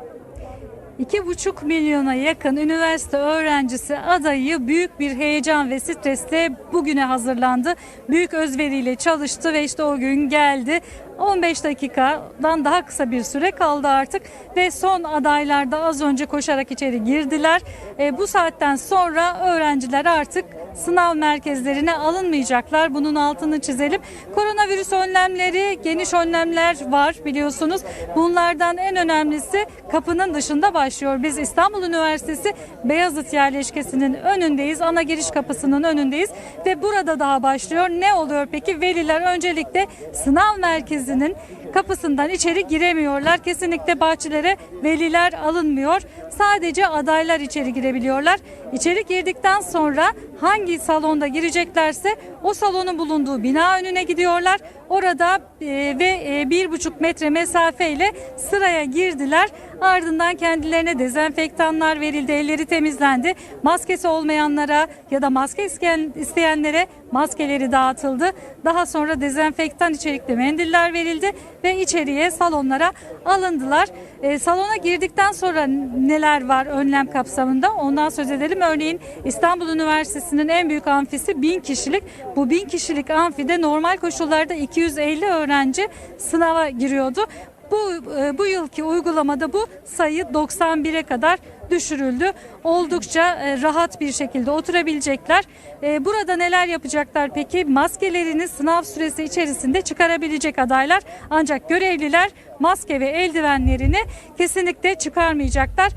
Thank you. 2,5 milyona yakın üniversite öğrencisi adayı büyük bir heyecan ve stresle bugüne hazırlandı. Büyük özveriyle çalıştı ve işte o gün geldi. 15 dakikadan daha kısa bir süre kaldı artık ve son adaylar da az önce koşarak içeri girdiler. E, bu saatten sonra öğrenciler artık sınav merkezlerine alınmayacaklar. Bunun altını çizelim. Koronavirüs önlemleri, geniş önlemler var biliyorsunuz. Bunlardan en önemlisi kapının dışında başlıyor. Biz İstanbul Üniversitesi Beyazıt yerleşkesinin önündeyiz. Ana giriş kapısının önündeyiz ve burada daha başlıyor. Ne oluyor peki? Veliler öncelikle sınav merkezinin kapısından içeri giremiyorlar. Kesinlikle bahçelere veliler alınmıyor. Sadece adaylar içeri girebiliyorlar. İçeri girdikten sonra hangi salonda gireceklerse o salonun bulunduğu bina önüne gidiyorlar. Orada e, ve e, bir buçuk metre mesafeyle sıraya girdiler. Ardından kendilerine dezenfektanlar verildi, elleri temizlendi. Maskesi olmayanlara ya da maske isteyen, isteyenlere maskeleri dağıtıldı. Daha sonra dezenfektan içerikli mendiller verildi ve içeriye salonlara alındılar. E, salona girdikten sonra neler var önlem kapsamında ondan söz edelim. Örneğin İstanbul Üniversitesi'nin en büyük amfisi 1000 kişilik. Bu 1000 kişilik amfide normal koşullarda 250 öğrenci sınava giriyordu. Bu e, bu yılki uygulamada bu sayı 91'e kadar düşürüldü. Oldukça e, rahat bir şekilde oturabilecekler. E, Burada neler yapacaklar peki? Maskelerini sınav süresi içerisinde çıkarabilecek adaylar ancak görevliler maske ve eldivenlerini kesinlikle çıkarmayacaklar.